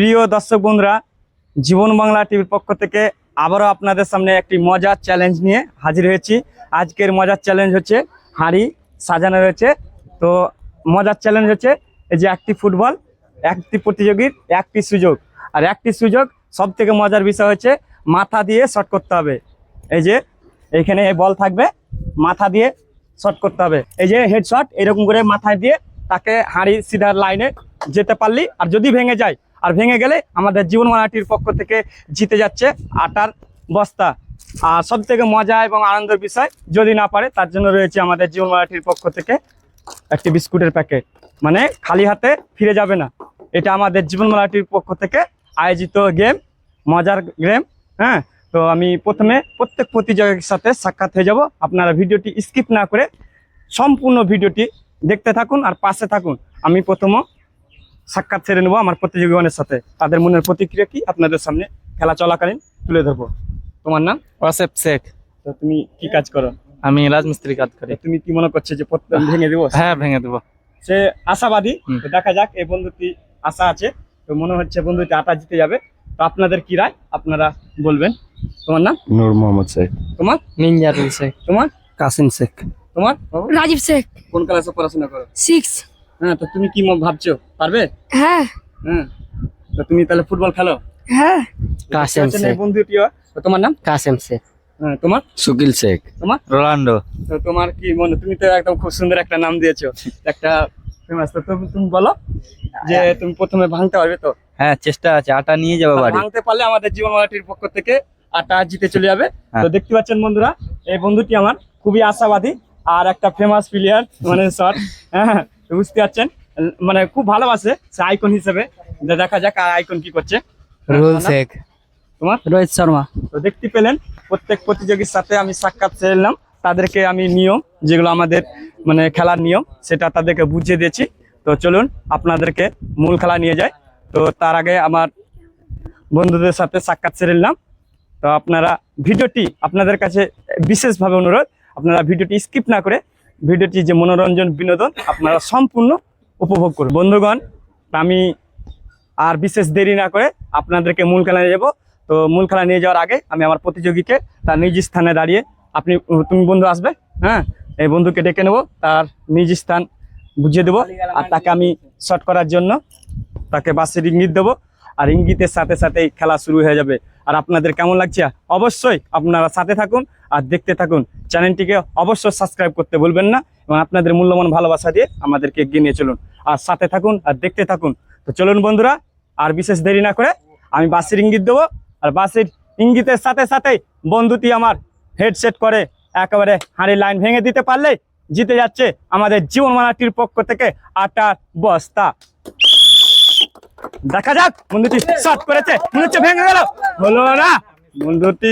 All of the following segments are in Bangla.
প্রিয় দর্শক বন্ধুরা, জীবন বাংলা টিভির পক্ষ থেকে আবারও আপনাদের সামনে একটি মজার চ্যালেঞ্জ নিয়ে হাজির হয়েছি। আজকের মজার চ্যালেঞ্জ হচ্ছে হাঁড়ি সাজানো রয়েছে। তো মজার চ্যালেঞ্জ হচ্ছে এই যে একটি ফুটবল, একটি প্রতিযোগীর একটি সুযোগ। আর একটি সুযোগ সব থেকে মজার বিষয় হচ্ছে মাথা দিয়ে শট করতে হবে। এই যে এইখানে এই বল থাকবে, মাথা দিয়ে শট করতে হবে। এই যে হেড শট এরকম করে মাথায় দিয়ে তাকে হাঁড়ি সিধার লাইনে যেতে পারলি। আর যদি ভেঙে যায় আর ভেঙে গেলে আমাদের জীবন মালাটির পক্ষ থেকে জিতে যাচ্ছে আটার বস্তা। আর সব থেকে মজা এবং আনন্দের বিষয়, যদি না পারে, তার জন্য রয়েছে আমাদের জীবন মালাটির পক্ষ থেকে একটি বিস্কুটের প্যাকেট। মানে খালি হাতে ফিরে যাবে না। এটা আমাদের জীবন মালাটির পক্ষ থেকে আয়োজিত গেম, মজার গেম হ্যাঁ? তো আমি প্রথমে প্রত্যেক প্রতিযোগীর সাথে সাক্ষাৎ হয়ে যাব। আপনারা ভিডিওটি স্কিপ না করে সম্পূর্ণ ভিডিওটি দেখতে থাকুন আর পাশে থাকুন। আমি প্রথম সাক্ষাৎ সেরে নেব আমার প্রতিযোগীগণের সাথে। তাদের মনের প্রতিক্রিয়া কি? আপনাদের সামনে খেলা চলাকালীন তুলে ধরবো। তোমার নাম? ওয়াসেফ শেখ। তো তুমি কি কাজ করো? আমি রাজমিস্ত্রি কাজ করি। তুমি কি মনে করছ যে ভেঙে দেবো? হ্যাঁ ভেঙে দেবো। সে আশাবাদী। দেখা যাক এই বন্ধুটি আশা আছে। তো মনে হচ্ছে বন্ধুটি আটা জিতে যাবে। তো আপনাদের কি রায়? আপনারা বলবেন। তোমার নাম? নূর মোহাম্মদ শেখ। তোমার? নিনজারুল শেখ। তোমার? কাসিম শেখ। তোমার? রাজীব শেখ। কোন ক্লাসে পড়াশোনা করো? সিক্স। হ্যাঁ তো তুমি কি ভাবছ? পারবে? হ্যাঁ। হ্যাঁ। তো তুমি তাহলে ফুটবল খেলো? হ্যাঁ। কাসেম এই শেখ। বন্ধুটিও তোমার নাম? কাসেম শেখ। হ্যাঁ তোমার? সুকিল শেখ। তোমার? রোনাল্ডো তো তোমার কি মনে তুমি তো একদম খুব সুন্দর একটা নাম দিয়েছ। একটা ফেমাস তো তুমি তুমি বলো যে তুমি প্রথমে ভাঙতে পারবে তো? হ্যাঁ চেষ্টা আছে আটা নিয়ে যাব বাড়ি। ভাঙতে পারলে আমাদের জীবন পক্ষ থেকে আটা জিতে চলে যাবে। হ্যাঁ। তো দেখতে পাচ্ছেন বন্ধুরা এই বন্ধুটি আমার খুবই আশাবাদী আর একটা ফেমাস প্লেয়ার মানে শট হ্যাঁ। বুঝতে পারছেন? মানে খুব ভালোবাসে সে আইকন হিসেবে। যে দেখা যাক আর আইকন কি করছে। রুল তোমার শেখ। তোমার? রোহিত শর্মা। তো দেখতে পেলেন প্রত্যেক প্রতিযোগীর সাথে আমি সাক্ষাৎ সেরলাম তাদেরকে আমি নিয়ম যেগুলো আমাদের মানে খেলার নিয়ম সেটা তাদেরকে বুঝিয়ে দিয়েছি। তো চলুন আপনাদেরকে মূল খেলা নিয়ে যাই। তো তার আগে আমার বন্ধুদের সাথে সাক্ষাৎ সেরে নিলাম। তো আপনারা ভিডিওটি আপনাদের কাছে বিশেষভাবে অনুরোধ আপনারা ভিডিওটি স্কিপ না করে ভিডিওটি যে মনোরঞ্জন বিনোদন আপনারা সম্পূর্ণ উপভোগ করুন। বন্ধুগণ, আমি আর বিশেষ দেরি না করে আপনাদেরকে মূল খেলা নিয়ে যাব। তো মূল খেলা নিয়ে যাওয়ার আগে আমি আমার প্রতিযোগীকে তার নিজ স্থানে দাঁড়িয়ে, আপনি, তুমি বন্ধু আসবে হ্যাঁ? এই বন্ধুকে ডেকে নেব, তার নিজ স্থান বুঝিয়ে দেবো, আর তাকে আমি শট করার জন্য তাকে বাসের ইঙ্গিত দেবো, আর ইঙ্গিতের সাথে সাথেই খেলা শুরু হয়ে যাবে। আর আপনাদের কেমন লাগছে? অবশ্যই আপনারা সাথে থাকুন আর দেখতে থাকুন। চ্যানেলটিকে অবশ্যই সাবস্ক্রাইব করতে ভুলবেন না এবং আপনাদের মূল্যবান ভালোবাসা দিয়ে আমাদেরকে এগিয়ে নিয়ে চলুন। আর সাথে থাকুন আর দেখতে থাকুন। তো চলুন বন্ধুরা, আর বিশেষ দেরি না করে আমি বাসের ইঙ্গিত দেবো। আর বাসের ইঙ্গিতের সাথে সাথেই বন্ধুটি আমার হেডসেট করে একেবারে হাঁড়ির লাইন ভেঙে দিতে পারলে জিতে যাচ্ছে আমাদের জীবন মানাটির পক্ষ থেকে আটার বস্তা। দেখা যাক, বন্ধুটি শট করেছে, মনে হচ্ছে ভেঙে গেল। হলো না, বন্ধুটি,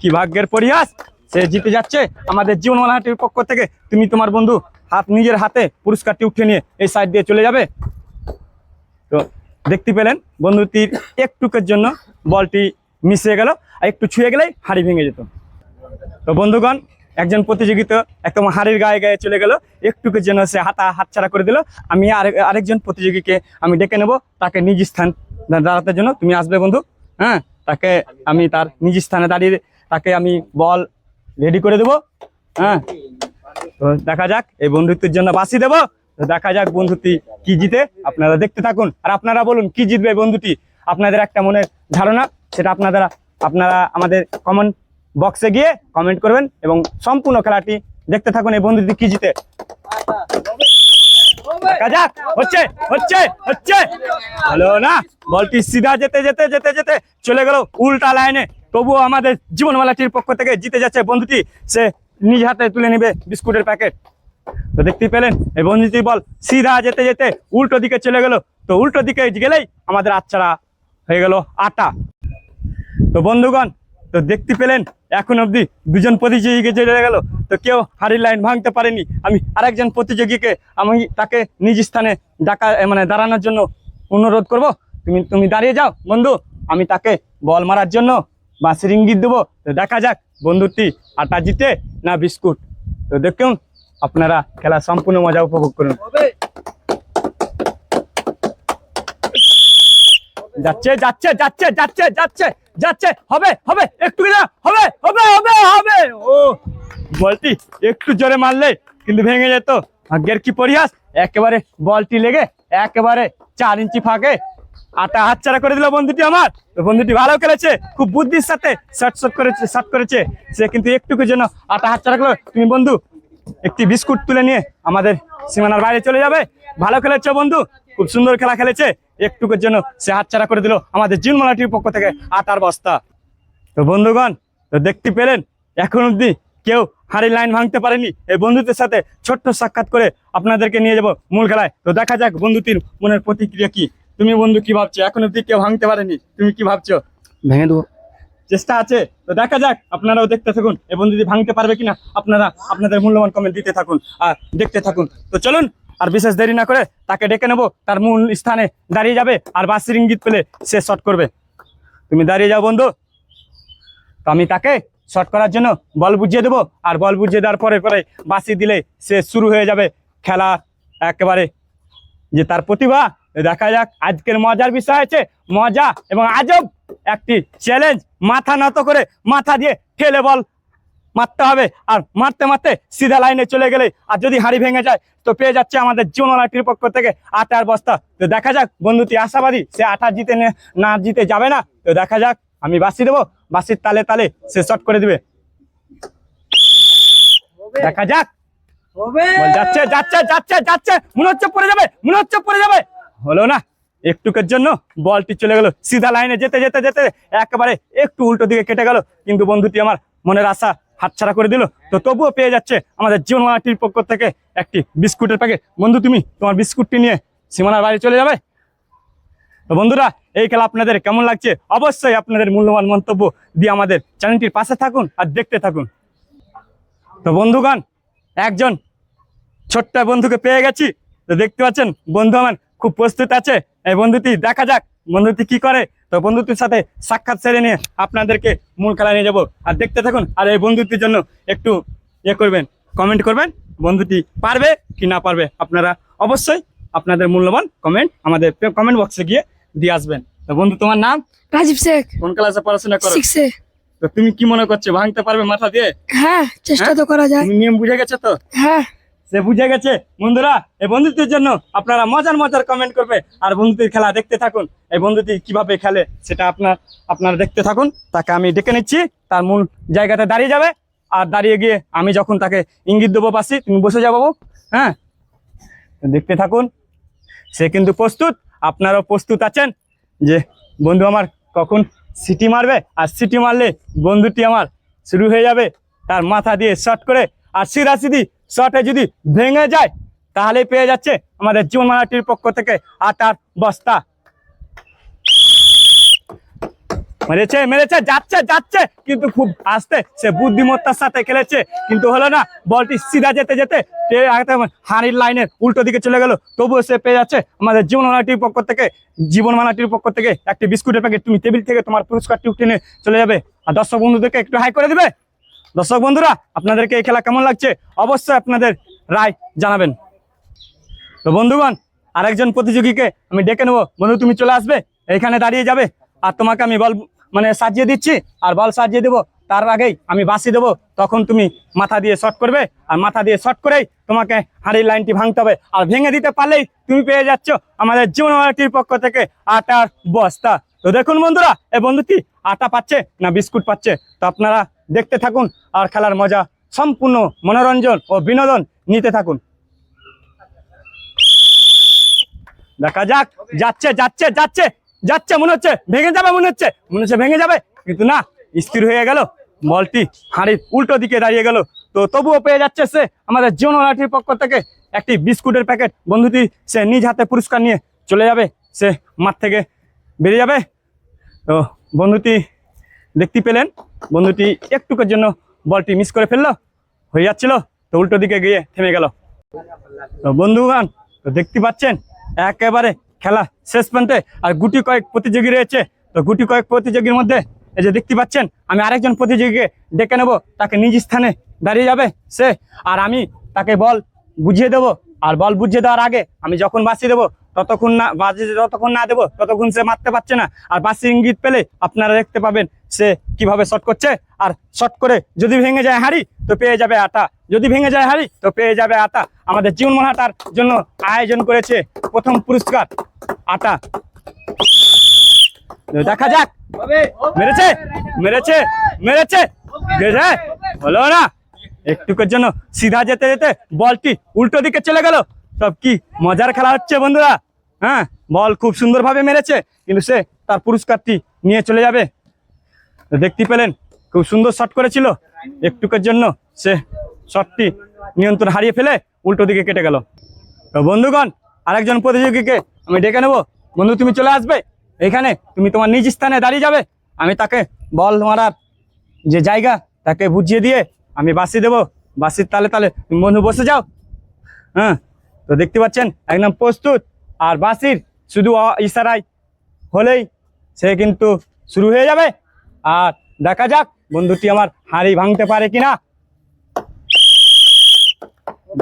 কি ভাগ্যের পরিহাস? সে জিতে যাচ্ছে আমাদের জীবন মালাহাটির পক্ষ থেকে। তুমি তোমার বন্ধু হাত, নিজের হাতে পুরস্কারটি উঠে নিয়ে এই সাইড দিয়ে চলে যাবে। তো দেখতে পেলেন, বন্ধুটির একটুকের জন্য বলটি মিশে গেল, আর একটু ছুঁয়ে গেলেই হাড়ি ভেঙে যেত। তো বন্ধুগণ একজন প্রতিযোগিতা একদম হাড়ির গায়ে গায়ে চলে গেল একটুকের জন্য সে হাতা হাতছাড়া করে দিল, আমি আরেক আরেকজন প্রতিযোগীকে আমি ডেকে নেব, তাকে নিজ স্থান দাঁড়াতে জন্য। তুমি আসবে বন্ধু হ্যাঁ? তাকে আমি তার নিজ স্থানে দাঁড়িয়ে তাকে আমি বল রেডি করে দেবো হ্যাঁ? তো দেখা যাক, এই বন্ধুত্বের জন্য বাসি দেবো। তো দেখা যাক বন্ধুটি কি জিতে, আপনারা দেখতে থাকুন। আর আপনারা বলুন, কি জিতবে বন্ধুটি? আপনাদের একটা মনের ধারণা, সেটা আপনারা আপনারা আমাদের কমেন্ট বক্সে গিয়ে কমেন্ট করবেন এবং সম্পূর্ণ খেলাটি দেখতে থাকুন এই বন্ধুটি কি জিতে। যাক, হচ্ছে হচ্ছে হচ্ছে। হলো না, বলটি সিধা যেতে যেতে যেতে যেতে চলে গেল উল্টা লাইনে। তবুও আমাদের জীবনমালাটির পক্ষ থেকে জিতে যাচ্ছে বন্ধুটি। সে নিজ হাতে তুলে নেবে বিস্কুটের প্যাকেট। তো দেখতেই পেলেন, এই বন্ধুটি বল সিধা যেতে যেতে উল্টো দিকে চলে গেল। তো উল্টো দিকে গেলেই আমাদের আচ্ছাড়া হয়ে গেল আটা। তো বন্ধুগণ, তো দেখতে পেলেন এখন অবধি দুজন প্রতিযোগীকে চলে গেল তো কেউ হাড়ির লাইন ভাঙতে পারেনি। আমি আরেকজন প্রতিযোগীকে আমি তাকে নিজ স্থানে ডাকা মানে দাঁড়ানোর জন্য অনুরোধ করব। তুমি তুমি দাঁড়িয়ে যাও। বন্ধু আমি তাকে বল মারার জন্য বা ইঙ্গিত দেবো। তো দেখা যাক বন্ধুটি আটা জিতে না বিস্কুট। তো দেখুন আপনারা খেলা সম্পূর্ণ মজা উপভোগ করুন। যাচ্ছে যাচ্ছে যাচ্ছে যাচ্ছে যাচ্ছে। যাচ্ছে, হবে হবে, একটু হবে হবে হবে হবে। ও বলটি একটু জোরে মারলে কিন্তু ভেঙে যেত। ভাগ্যের কি পরিহাস? একেবারে বলটি লেগে, একেবারে চার ইঞ্চি ফাঁকে। আটা হাতছাড়া করে দিল বন্ধুটি আমার। বন্ধুটি ভালো খেলেছে, খুব বুদ্ধির সাথে শট শট করেছে শট করেছে। সে কিন্তু একটুকুর জন্য আটা হাতছাড়া করল। তুমি বন্ধু, একটি বিস্কুট তুলে নিয়ে আমাদের সীমানার বাইরে চলে যাবে। ভালো খেলেছে বন্ধু। খুব সুন্দর খেলা খেলেছে। একটুকুর জন্য সে হাতছাড়া করে দিল আমাদের জিনমালাটির পক্ষ থেকে আটার বস্তা। তো বন্ধুগণ তো দেখতে পেলেন এখন অব্দি কেউ হাড়ির লাইন ভাঙতে পারেনি। এই বন্ধুদের সাথে ছোট্ট সাক্ষাৎ করে আপনাদেরকে নিয়ে যাব মূল খেলায়। তো দেখা যাক বন্ধুটির মনের প্রতিক্রিয়া কি। তুমি বন্ধু কি ভাবছ? এখন অব্দি কেউ ভাঙতে পারেনি। তুমি কি ভাবছ? ভেঙে দেবো। চেষ্টা আছে। তো দেখা যাক আপনারাও দেখতে থাকুন। এই বন্ধুটি ভাঙতে পারবে কিনা? আপনারা আপনাদের মূল্যবান কমেন্ট দিতে থাকুন আর দেখতে থাকুন। তো চলুন আর বিশেষ দেরি না করে তাকে ডেকে নেব, তার মূল স্থানে দাঁড়িয়ে যাবে আর বাসির ইঙ্গিত পেলে সে শট করবে। তুমি দাঁড়িয়ে যাও বন্ধু। তো আমি তাকে শট করার জন্য বল বুঝিয়ে দেবো আর বল বুঝিয়ে দেওয়ার পরে পরে বাসি দিলে সে শুরু হয়ে যাবে খেলা একেবারে। যে তার প্রতিভা, দেখা যাক আজকের মজার বিষয় আছে মজা এবং আজব। একটি চ্যালেঞ্জ মাথা নত করে মাথা দিয়ে ঠেলে বল। মারতে হবে। আর মারতে মারতে সিধা লাইনে চলে গেলে আর যদি হাড়ি ভেঙে যায় তো পেয়ে যাচ্ছে আমাদের জীবনলাটির পক্ষ থেকে আটার বস্তা। তো দেখা যাক বন্ধুটি আশাবাদী সে আটা জিতে নে- জিতে যাবে না। তো দেখা যাক আমি বাসি দেবো বাসির তালে তালে সে শট করে দিবে। দেখা যাক। যাচ্ছে যাচ্ছে যাচ্ছে যাচ্ছে। মনে হচ্ছে পড়ে যাবে মনে হচ্ছে পড়ে যাবে। হলো না একটুকের জন্য বলটি চলে গেল। সিধা লাইনে যেতে যেতে যেতে একেবারে একটু উল্টো দিকে কেটে গেল। কিন্তু বন্ধুটি আমার মনের আশা হাতছাড়া করে দিল। তো তবুও পেয়ে যাচ্ছে আমাদের জীবন জীবনমালাটির পক্ষ থেকে একটি বিস্কুটের প্যাকেট। বন্ধু, তুমি তোমার বিস্কুটটি নিয়ে সীমানার বাড়ি চলে যাবে? তো বন্ধুরা, এই খেলা আপনাদের কেমন লাগছে? অবশ্যই আপনাদের মূল্যবান মন্তব্য দিয়ে আমাদের চ্যানেলটির পাশে থাকুন আর দেখতে থাকুন। তো বন্ধুগণ, একজন ছোট্ট বন্ধুকে পেয়ে গেছি। তো দেখতে পাচ্ছেন, বন্ধু আমার খুব প্রস্তুত আছে। এই বন্ধুটি দেখা যাক, বন্ধুটি কি করে? তো বন্ধুত্বের সাথে সাক্ষাৎ সেরে নিয়ে আপনাদেরকে মূল খেলা নিয়ে যাব। আর দেখতে থাকুন আর এই বন্ধুত্বের জন্য একটু ইয়ে করবেন কমেন্ট করবেন বন্ধুটি পারবে কি না পারবে আপনারা অবশ্যই আপনাদের মূল্যবান কমেন্ট আমাদের কমেন্ট বক্সে গিয়ে দিয়ে আসবেন। তো বন্ধু তোমার নাম? রাজীব শেখ। কোন ক্লাসে পড়াশোনা করো? সিক্সে তো তুমি কি মনে করছ ভাঙতে পারবে মাথা দিয়ে? হ্যাঁ চেষ্টা হ্যাঁ? তো করা যায়। নিয়ম বুঝে গেছো তো? হ্যাঁ। সে বুঝে গেছে। বন্ধুরা, এই বন্ধুত্বের জন্য আপনারা মজার মজার কমেন্ট করবে আর বন্ধুটির খেলা দেখতে থাকুন। এই বন্ধুটি কীভাবে খেলে সেটা আপনার, আপনারা দেখতে থাকুন। তাকে আমি ডেকে নিচ্ছি, তার মূল জায়গাতে দাঁড়িয়ে যাবে। আর দাঁড়িয়ে গিয়ে আমি যখন তাকে ইঙ্গিত দেবো পাশি তুমি বসে যাব। হ্যাঁ? দেখতে থাকুন। সে কিন্তু প্রস্তুত। আপনারাও প্রস্তুত আছেন যে বন্ধু আমার কখন সিটি মারবে। আর সিটি মারলে বন্ধুটি আমার শুরু হয়ে যাবে। তার মাথা দিয়ে শট করে। আর সিধা শটে যদি ভেঙে যায় তাহলে পেয়ে যাচ্ছে আমাদের জীবনমালাটির পক্ষ থেকে আটার বস্তা। মেরেছে মেরেছে, যাচ্ছে যাচ্ছে, কিন্তু খুব আস্তে সে বুদ্ধিমত্তার সাথে খেলেছে, কিন্তু হলো না, বলটি সিধা যেতে যেতে হাড়ির লাইনের উল্টো দিকে চলে গেল, তবুও সে পেয়ে যাচ্ছে আমাদের জীবনমালাটির পক্ষ থেকে জীবনমালাটির পক্ষ থেকে একটি বিস্কুটের প্যাকেট। তুমি টেবিল থেকে তোমার পুরস্কারটি উঠে নিয়ে চলে যাবে। আর দর্শক বন্ধুদেরকে একটু হাই করে দিবে? দর্শক বন্ধুরা, আপনাদেরকে এই খেলা কেমন লাগছে অবশ্যই আপনাদের রায় জানাবেন। তো বন্ধুগণ, আরেকজন প্রতিযোগীকে আমি ডেকে নেব। বন্ধু, তুমি চলে আসবে, এইখানে দাঁড়িয়ে যাবে। আর তোমাকে আমি বল মানে সাজিয়ে দিচ্ছি, আর বল সাজিয়ে দেবো। তার আগেই আমি বাসি দেবো। তখন তুমি মাথা দিয়ে শট করবে, আর মাথা দিয়ে শট করেই তোমাকে হাড়ির লাইনটি ভাঙতে হবে। আর ভেঙে দিতে পারলেই তুমি পেয়ে যাচ্ছ আমাদের জীবনমালাটির পক্ষ থেকে আটার বস্তা। তো দেখুন বন্ধুরা এই বন্ধুটি আটা পাচ্ছে না বিস্কুট পাচ্ছে? তো আপনারা দেখতে থাকুন আর খেলার মজা, সম্পূর্ণ মনোরঞ্জন ও বিনোদন নিতে থাকুন। দেখা যাক, যাচ্ছে যাচ্ছে যাচ্ছে যাচ্ছে, মনে হচ্ছে, ভেঙে যাবে, মনে হচ্ছে মনে হচ্ছে ভেঙে যাবে, কিন্তু না, স্থির হয়ে গেল। বলটি হাঁড়ির উল্টো দিকে দাঁড়িয়ে গেল। তো তবুও পেয়ে যাচ্ছে সে আমাদের জীবনলাঠির পক্ষ থেকে একটি বিস্কুটের প্যাকেট। বন্ধুটি সে নিজ হাতে পুরস্কার নিয়ে চলে যাবে। সে মাঠ থেকে বেরিয়ে যাবে। তো বন্ধুটি দেখতে পেলেন। বন্ধুটি একটুকের জন্য বলটি মিস করে ফেলল, হয়ে যাচ্ছিল, তো উল্টো দিকে গিয়ে থেমে গেল। তো বন্ধুগণ, তো দেখতে পাচ্ছেন, একেবারে খেলা শেষ প্রান্তে আর গুটি কয়েক প্রতিযোগী রয়েছে। তো গুটি কয়েক প্রতিযোগীর মধ্যে এই যে দেখতে পাচ্ছেন, আমি আরেকজন প্রতিযোগীকে ডেকে নেব, তাকে নিজ স্থানে দাঁড়িয়ে যাবে সে, আর আমি তাকে বল বুঝিয়ে দেবো। আর বল বুঝিয়ে দেওয়ার আগে আমি যখন বাঁচিয়ে দেবো ততক্ষণ না, বাজি যতক্ষণ না দেবো, ততক্ষণ সে মারতে পারছে না। আর বাসি ইঙ্গিত পেলে আপনারা দেখতে পাবেন সে কীভাবে শট করছে। আর শট করে যদি ভেঙে যায় হাড়ি, তো পেয়ে যাবে আটা। যদি ভেঙে যায় হাড়ি, তো পেয়ে যাবে আটা। আমাদের জীবন মহাটার জন্য আয়োজন করেছে প্রথম পুরস্কার, আটা। দেখা যাক। মেরেছে মেরেছে মেরেছে। হলো না। একটুকের জন্য সিধা যেতে যেতে বলটি উল্টো দিকে চলে গেল। সব কি মজার খেলা হচ্ছে বন্ধুরা? হ্যাঁ বল খুব সুন্দরভাবে মেরেছে, কিন্তু সে তার পুরস্কারটি নিয়ে চলে যাবে। দেখতে পেলেন, খুব সুন্দর শট করেছিল। একটুকের জন্য সে শটটি নিয়ন্ত্রণ হারিয়ে ফেলে, উল্টো দিকে কেটে গেল। তো বন্ধুগণ, আরেকজন প্রতিযোগীকে আমি ডেকে নেব। বন্ধু, তুমি চলে আসবে। এখানে তুমি তোমার নিজ স্থানে দাঁড়িয়ে যাবে। আমি তাকে বল মারার যে জায়গা, তাকে বুঝিয়ে দিয়ে আমি বাসি দেবো। বাসির তালে তালে তুমি বন্ধু, বসে যাও। হ্যাঁ তো দেখতে পাচ্ছেন, একদম প্রস্তুত। আর বাসির শুধু ইশারায় হলেই সে কিন্তু শুরু হয়ে যাবে। আর দেখা যাক বন্ধুটি আমার হাড়ি ভাঙতে পারে কিনা।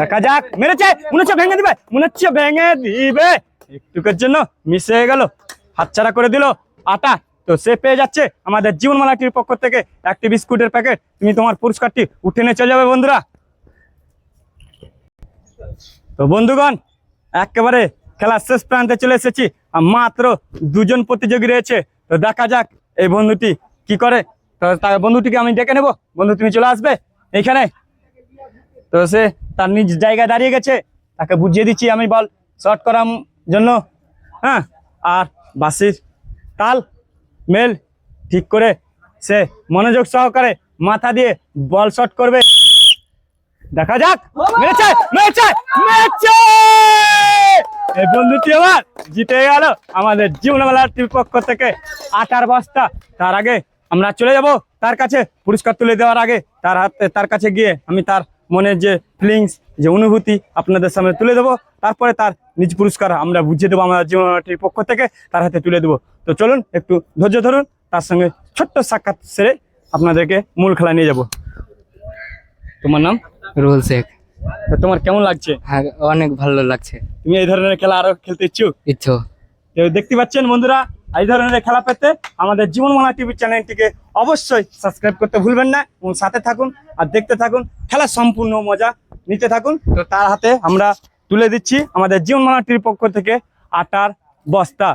দেখা যাক, মেরেছে, মনে হচ্ছে ভেঙে দিবে, মনে হচ্ছে ভেঙে দিবে। একটুকের জন্য মিস হয়ে গেল, হাতছাড়া করে দিল আটা। তো সে পেয়ে যাচ্ছে আমাদের জীবনমালাটির পক্ষ থেকে একটি বিস্কুটের প্যাকেট। তুমি তোমার পুরস্কারটি উঠে নিয়ে চলে যাবে বন্ধুরা। তো বন্ধুগণ, একেবারে খেলার শেষ প্রান্তে চলে এসেছি। আর মাত্র দুজন প্রতিযোগী রয়েছে। তো দেখা যাক এই বন্ধুটি কি করে। তো তার বন্ধুটিকে আমি ডেকে নেব। বন্ধু, তুমি চলে আসবে এইখানে তো সে তার নিজ জায়গায় দাঁড়িয়ে গেছে। তাকে বুঝিয়ে দিচ্ছি আমি বল শর্ট করার জন্য। হ্যাঁ আর বাসির তাল, মেল ঠিক করে সে মনোযোগ সহকারে মাথা দিয়ে বল শট করবে। দেখা যাক। মেরেছে মেরেছে মেরেছে! এই বন্ধুটি আমার জিতে গেল আমাদের জীবনবেলার টিম পক্ষ থেকে আটার বস্তা। তার আগে আমরা চলে যাব তার কাছে পুরস্কার তুলে দেওয়ার আগে। তার হাতে তার কাছে গিয়ে আমি তার মনের যে ফিলিংস যে অনুভূতি আপনাদের সামনে তুলে দেবো। তারপরে তার নিজ পুরস্কার আমরা বুঝিয়ে দেবো আমাদের জীবনটির পক্ষ থেকে তার হাতে তুলে দেবো। তো চলুন একটু ধৈর্য ধরুন তার সঙ্গে ছোট্ট সাক্ষাৎ সেরে আপনাদেরকে মূল খেলা নিয়ে যাব। তোমার নাম? রুহুল শেখ। তো তোমার কেমন লাগছে? হ্যাঁ অনেক ভালো লাগছে। তুমি এই ধরনের খেলা আরও খেলতে ইচ্ছুক? ইচ্ছো। তো দেখতে পাচ্ছেন বন্ধুরা এই ধরনের খেলা পেতে আমাদের জীবনমালা টিভি চ্যানেলটিকে অবশ্যই সাবস্ক্রাইব করতে ভুলবেন না এবং সাথে থাকুন আর দেখতে থাকুন খেলার সম্পূর্ণ মজা নিতে থাকুন। তো তার হাতে আমরা তুলে দিচ্ছি আমাদের জীবনমালা টিভির পক্ষ থেকে আটার বস্তা।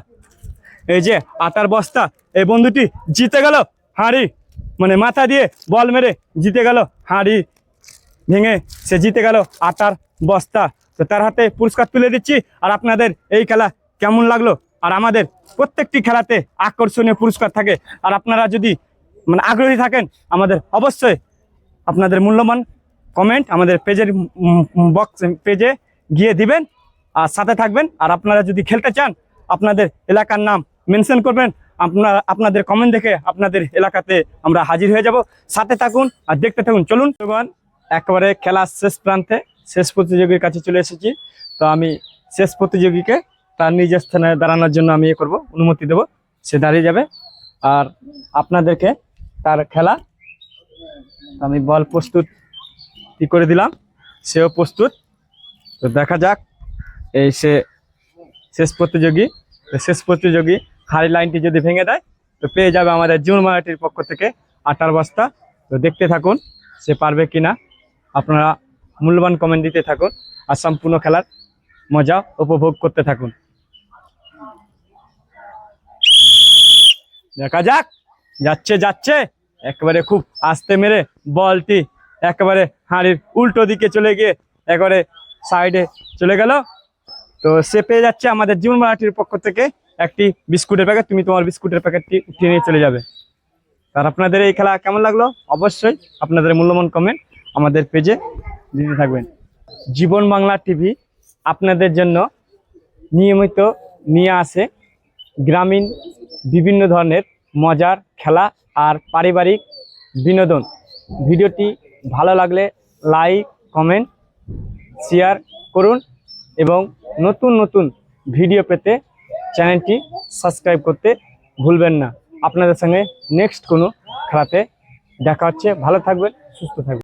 এই যে আটার বস্তা এই বন্ধুটি জিতে গেল হাঁড়ি মানে মাথা দিয়ে বল মেরে জিতে গেল হাঁড়ি ভেঙে সে জিতে গেল আটার বস্তা। তো তার হাতে পুরস্কার তুলে দিচ্ছি আর আপনাদের এই খেলা কেমন লাগল? আর আমাদের প্রত্যেকটি খেলাতে আকর্ষণীয় পুরস্কার থাকে। আর আপনারা যদি মানে আগ্রহী থাকেন, আমাদের অবশ্যই আপনাদের মূল্যবান কমেন্ট আমাদের পেজের বক্স পেজে গিয়ে দিবেন আর সাথে থাকবেন। আর আপনারা যদি খেলতে চান, আপনাদের এলাকার নাম মেনশন করবেন। আপনার, আপনাদের কমেন্ট দেখে আপনাদের এলাকাতে আমরা হাজির হয়ে যাব। সাথে থাকুন আর দেখতে থাকুন। চলুন। একেবারে খেলার শেষ প্রান্তে, শেষ প্রতিযোগীর কাছে চলে এসেছি। তো আমি শেষ প্রতিযোগীকে তার নিজ স্থানে দাঁড়ানোর জন্য আমি ইয়ে করব, অনুমতি দেব, সে দাঁড়িয়ে যাবে। আর আপনাদেরকে তার খেলা, আমি বল প্রস্তুত কি করে দিলাম, সেও প্রস্তুত। তো দেখা যাক, এই সে শেষ প্রতিযোগী শেষ প্রতিযোগী হাড়ি লাইনটি যদি ভেঙে দেয়, তো পেয়ে যাবে আমাদের জুন মারাটির পক্ষ থেকে আটার বস্তা। তো দেখতে থাকুন, সে পারবে কিনা। আপনারা মূল্যবান কমেন্ট দিতে থাকুন আর সম্পূর্ণ খেলার মজা উপভোগ করতে থাকুন। দেখা যাক, যাচ্ছে যাচ্ছে। একেবারে খুব আস্তে মেরে বলটি একেবারে হাঁড়ির উল্টো দিকে চলে গিয়ে একেবারে সাইডে চলে গেল। তো সে পেয়ে যাচ্ছে আমাদের জীবন মারাঠির পক্ষ থেকে একটি বিস্কুটের প্যাকেট তুমি তোমার বিস্কুটের প্যাকেটটি উঠিয়ে নিয়ে চলে যাবে। আর আপনাদের এই খেলা কেমন লাগল? অবশ্যই আপনাদের মূল্যবান কমেন্ট আমাদের পেজে দিতে থাকবেন। জীবন বাংলা টিভি আপনাদের জন্য নিয়মিত নিয়ে আসে গ্রামীণ বিভিন্ন ধরনের মজার খেলা আর পারিবারিক বিনোদন। ভিডিওটি ভালো লাগলে লাইক, কমেন্ট, শেয়ার করুন এবং নতুন নতুন ভিডিও পেতে চ্যানেলটি সাবস্ক্রাইব করতে ভুলবেন না। আপনাদের সঙ্গে নেক্সট কোনো খেলাতে দেখা হচ্ছে। ভালো থাকবেন, সুস্থ থাকবেন।